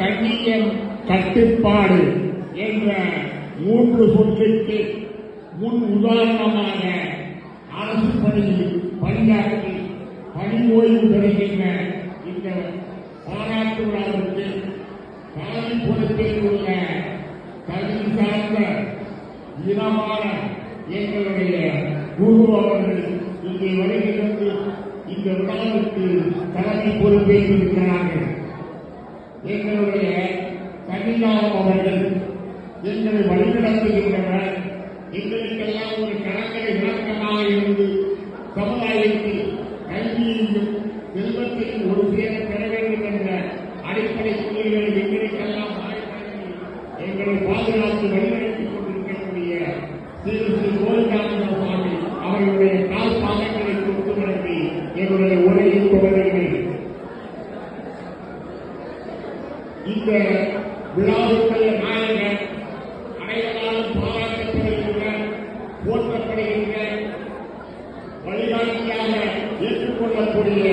கண்ணியம் கட்டுப்பாடு என்ற மூன்று சொல்லுக்கு முன் உதாரணமாக அரசு பணியில் பணியாற்றி பணி ஓய்வு பெறுகின்ற இந்த பாராட்டு விழாவிற்கு தலைமை பொறுப்பில் உள்ள கல்வி சார்ந்த இனமான எங்களுடைய குரு அவர்கள் இங்கே வருகிறது இந்த விழாவிற்கு தலைமை பொறுப்பேற்றிருக்கிறார்கள். எங்களுடைய கன்னியாகம் அவர்கள் போற்றப்படுகின்ற வழிகாட்டியாக ஏற்றுக்கொள்ளக்கூடிய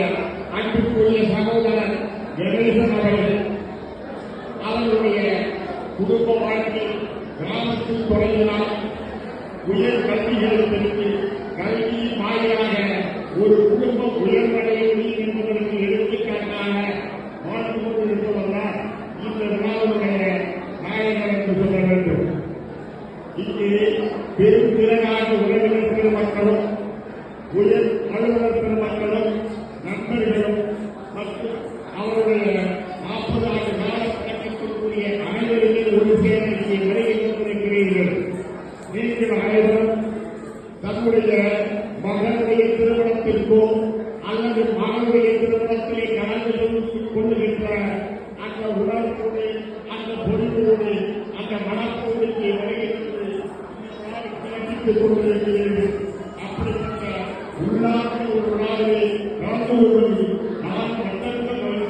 அன்புக்குரிய சகோதரர் கணேசன் அவர்கள் அவர்களுடைய குடும்ப வாழ்க்கை கிராமத்தில் தொடங்கினால் உயர் கல்விகளை பெற்று கல்வியின் வாயிலாக ஒரு குடும்பம் உயர்வடைய முடியும் என்பதற்கு எடுத்துக்காட்டாக வாழ்ந்து கொண்டிருப்பவர்தான் இந்த விழாவுடைய நாயகர் என்று சொல்ல வேண்டும் இங்கே பெரும் திறனாக உறவினர் பெருமக்களும் உயர் அலுவலர் பெருமக்களும் நண்பர்களும் மற்றும் அவருடைய நாற்பது ஆண்டு கால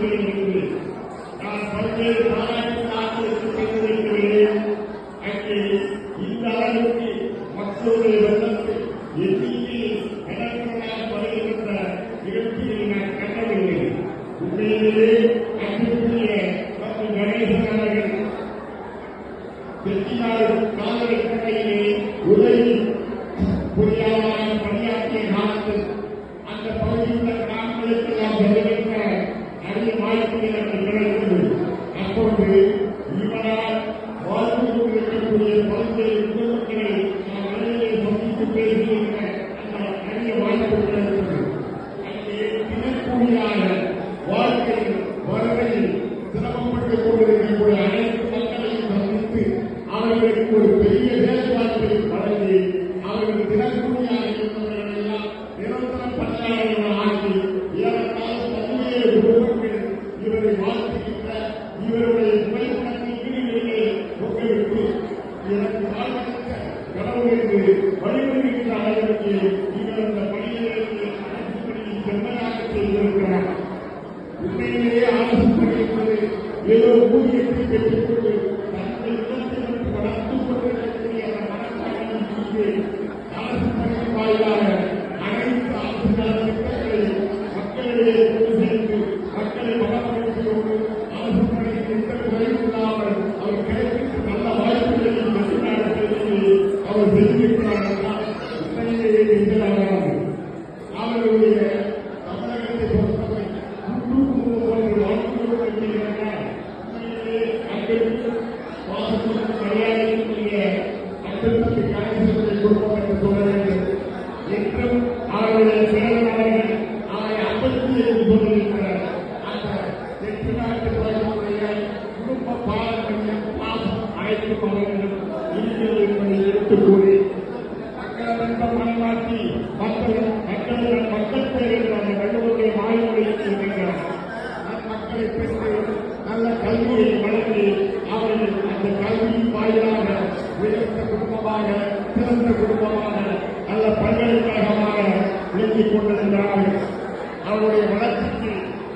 Thank you. அப்போது இவரால் வாழ்ந்து கொண்டிருக்கக்கூடிய பல்வேறு குடும்பங்களை நாம் வெளியே சந்தித்து பேசுகின்ற அந்த அரிய வாய்ப்பு கிடைத்தது அங்கே தினக்கூலியாக வருகையில் சிரமப்பட்டுக் கொண்டிருக்கக்கூடிய அனைத்து மக்களையும் சந்தித்து அவர்களுக்கு ஒரு பெரிய தேசம் மனப்பான்மையை இங்கே அரசு பணியின் வாயிலாக அனைத்து அரசு நலத்திட்டங்களை மக்களிடையே கொண்டு சேர்த்து மக்களை வளப்படுத்திக் கொண்டு அரசு பணியில் எந்த குறையும் இல்லாமல் அவர் கிடைக்கின்ற நல்ல வாய்ப்புகளையும் வெளிநாடு செய்து அவர் தெரிவிக்கிறார் என்றும்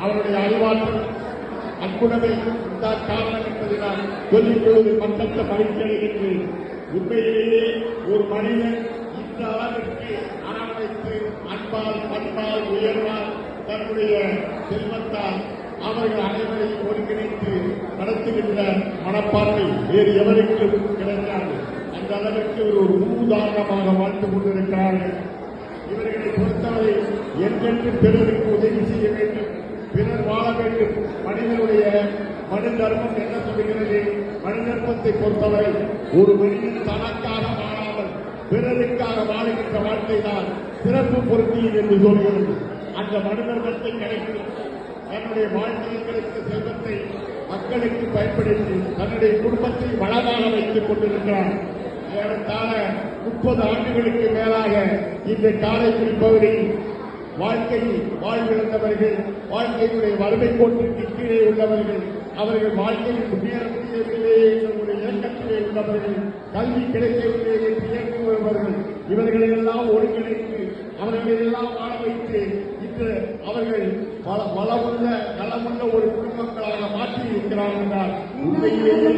அவருடைய அறிவாற்றல் அற்புதமே தான் காரணம் என்பதை நான் சொல்லிக்கொள்வது கொள்வது மற்றற்ற மகிழ்ச்சி உண்மையிலேயே ஒரு மனிதன் இந்த அளவிற்கு அரவணைத்து அன்பால் பண்பால் உயர்வால் தன்னுடைய செல்வத்தால் அவர்கள் அனைவரையும் ஒருங்கிணைத்து நடத்துகின்ற மனப்பான்மை வேறு எவருக்கும் கிடைக்காது அந்த அளவிற்கு இவர் ஒரு முன்னுதாரணமாக வாழ்ந்து கொண்டிருக்கிறார்கள். இவர்களை பொறுத்தவரை என்றென்று பிறருக்கு உதவி செய்ய வேண்டும். பிறர் வாழ வேண்டும். மனிதனுடைய மனு தர்மம் என்ன சொல்கிறது மனு தர்மத்தை பொறுத்தவரை ஒரு மனிதன் தனக்காக வாழாமல் பிறருக்காக வாழுகின்ற வாழ்க்கை தான் சிறப்பு பொருத்தியது என்று சொல்கிறது அந்த மனு தர்மத்தை கிடைக்கும் தன்னுடைய வாழ்க்கைகளுக்கு செல்வத்தை மக்களுக்கு பயன்படுத்தி தன்னுடைய குடும்பத்தை வளமாக வைத்துக் கொண்டிருக்கிறார். ஏறத்தாழ முப்பது ஆண்டுகளுக்கு மேலாக இந்த காரைக்குடி பகுதி வாழ்க்கையில் வாழ்விழந்தவர்கள் வாழ்க்கையுடைய வறுமை கோட்டிற்கு கீழே உள்ளவர்கள் அவர்கள் வாழ்க்கையில் முன்னேற முடியவில்லை என்ற இயக்கத்திலே உள்ளவர்கள் கல்வி கிடைக்கவில்லை என்று இயக்குபவர்கள் இவர்களை எல்லாம் ஒருங்கிணைத்து அவர்களை எல்லாம் வாழ வைத்து இன்று அவர்கள் பல பலமுள்ள நலமுள்ள ஒரு குடும்பங்களாக மாற்றி இருக்கிறார்கள் என்றால் உண்மையிலேயே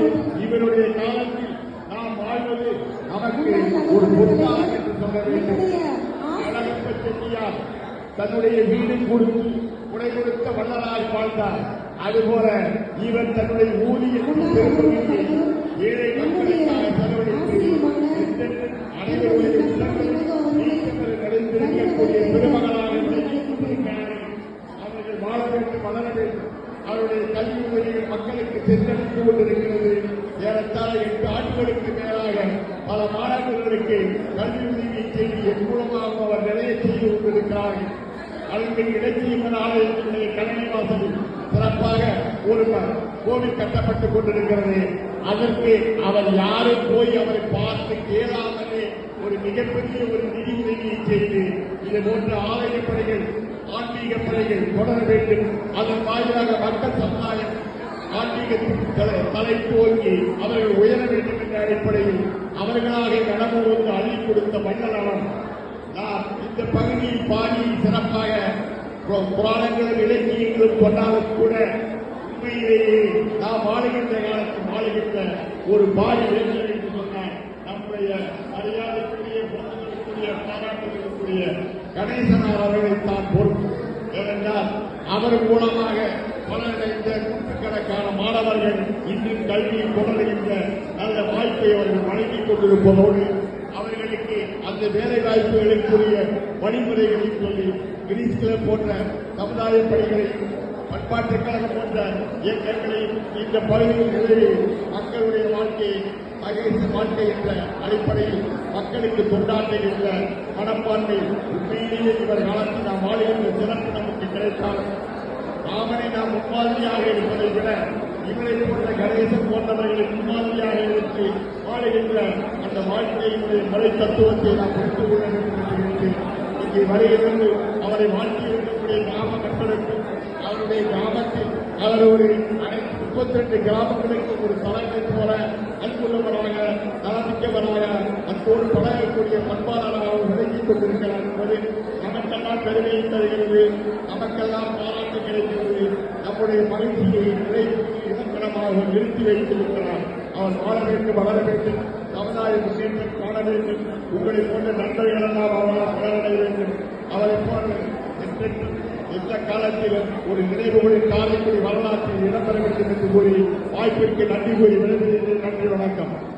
இவருடைய காலத்தில் நாம் வாழ்வது நமக்கு ஒரு பொருளாக என்று சொல்ல வேண்டும். அழகப்ப செட்டியார் தன்னுடைய வீடு கொடுத்து உடை கொடுத்த வள்ளலாய் வாழ்ந்தார். அதுபோல இவர் தன்னுடைய ஊதியத்தை பெரும்பகுதியை ஏழை மக்களுக்காக செலவழித்து அனைவருடைய உள்ளங்களில் பெருமகளாக அவர்கள் வாழ வேண்டும் வளர வேண்டும் அவருடைய கல்வி உதவிகள் மக்களுக்கு சென்றடைந்து கொண்டிருக்கிறது. ஏறத்தாழ எட்டு ஆண்டுகளுக்கு மேலாக பல மாணவர்களுக்கு செய்து அவர் நிறைய செய்து கொண்டிருக்கிறார்கள் அவர்கள் ஆலயத்தினுடைய கல்லணை வாசலில் சிறப்பாக ஒரு கோவில் கட்டப்பட்டுக் கொண்டிருக்கிறது. அதற்கு அவர் யாரும் போய் அவரை பார்த்து கேளாமலே ஒரு மிகப்பெரிய ஒரு நிதி உதவியை செய்து இது போன்ற ஆலய பணிகள் ஆன்மீக பணிகள் தொடர வேண்டும். அதன் வாயிலாக மக்கள் சமுதாயம் ஆன்மீகத்தின் தலை- தலை தோங்கி அவர்கள் உயர வேண்டும் என்ற அடிப்படையில் அவர்களாக கடமை வந்து அள்ளி கொடுத்த மன்னலம் இந்த பகுதியில் பாடியில் சிறப்பாக பு- புராணங்களும் இலக்கியங்களும் சொன்னாலும் கூட உண்மையிலேயே நாம் வாழுகின்ற காலத்தில் வாழுகின்ற ஒரு பாடி வேண்டும் என்று சொன்ன நம்முடைய மரியாதைக்குரிய போற்றுதலுக்குரிய பாராட்டுகளுக்குரிய கணேசனார் அவர்களைத்தான் பொறுப்பு. ஏனென்றால் அவர் மூலமாக பலனடைந்த நூற்றுக்கணக்கான மாணவர்கள் இன்று கல்வியை தொடர்கின்ற நல்ல வாய்ப்பை அவர்கள் வழங்கிக் கொண்டிருப்பதோடு இந்த அந்த வேலை வாய்ப்புகளுக்குரிய வழிமுறைகளை சொல்லி கிரீஸ் போன்ற சமுதாய பணிகளையும் பண்பாட்டுக்காக போன்ற இயக்கங்களையும் இந்த பகுதியில் மக்களுடைய வாழ்க்கையை மகேச வாழ்க்கை என்ற அடிப்படையில் மக்களுக்கு தொண்டாற்றுகின்ற மனப்பான்மை உண்மையிலேயே இவர் காலத்தில் நாம் வாழ்கின்ற சிறப்பு நமக்கு கிடைத்தால் ராமனை நாம் முன்மாதிரியாக இருப்பதை விட இவரை போன்ற கணேசன் போன்றவர்களை முன்மாதிரியாக இருந்து வாழுகின்ற அந்த வாழ்க்கையினுடைய மலை தத்துவத்தை நாம் புரிந்து கொள்ள வேண்டும் என்று நினைத்து இங்கே வருகிறது அவரை வாழ்த்தி இருக்கக்கூடிய கிராம மக்களுக்கும் அவருடைய கிராமத்தில் அவர் ஒரு அனைத்து முப்பத்தி ரெண்டு கிராமங்களுக்கும் ஒரு தலைமை போல அன்புள்ளவராக நலமிக்கவராக அன்போடு பழகக்கூடிய பண்பாளராக விளங்கிக் கொண்டிருக்கிறார் என்பது நமக்கெல்லாம் பெருமையை தருகிறது. நமக்கெல்லாம் பாராட்டு கிடைக்கிறது. நம்முடைய மகிழ்ச்சியை நிலை இலக்கணமாக நிறுத்தி வைத்திருக்கிறார் அவன் வாழ வேண்டும் வளர வேண்டும் சமுதாய முன்னேற்றம் காண வேண்டும் உங்களை போன்ற நண்பர்கள் எல்லாம் அவரால் வளரடைய வேண்டும். அவரை போன்ற எந்த காலத்திலும் ஒரு நினைவுகளின் காலைக்குடி வரலாற்றில் இடம்பெற வேண்டும் என்று கூறி வாய்ப்பிற்கு நன்றி கூறி விடைபெறுகிறேன். நன்றி வணக்கம்.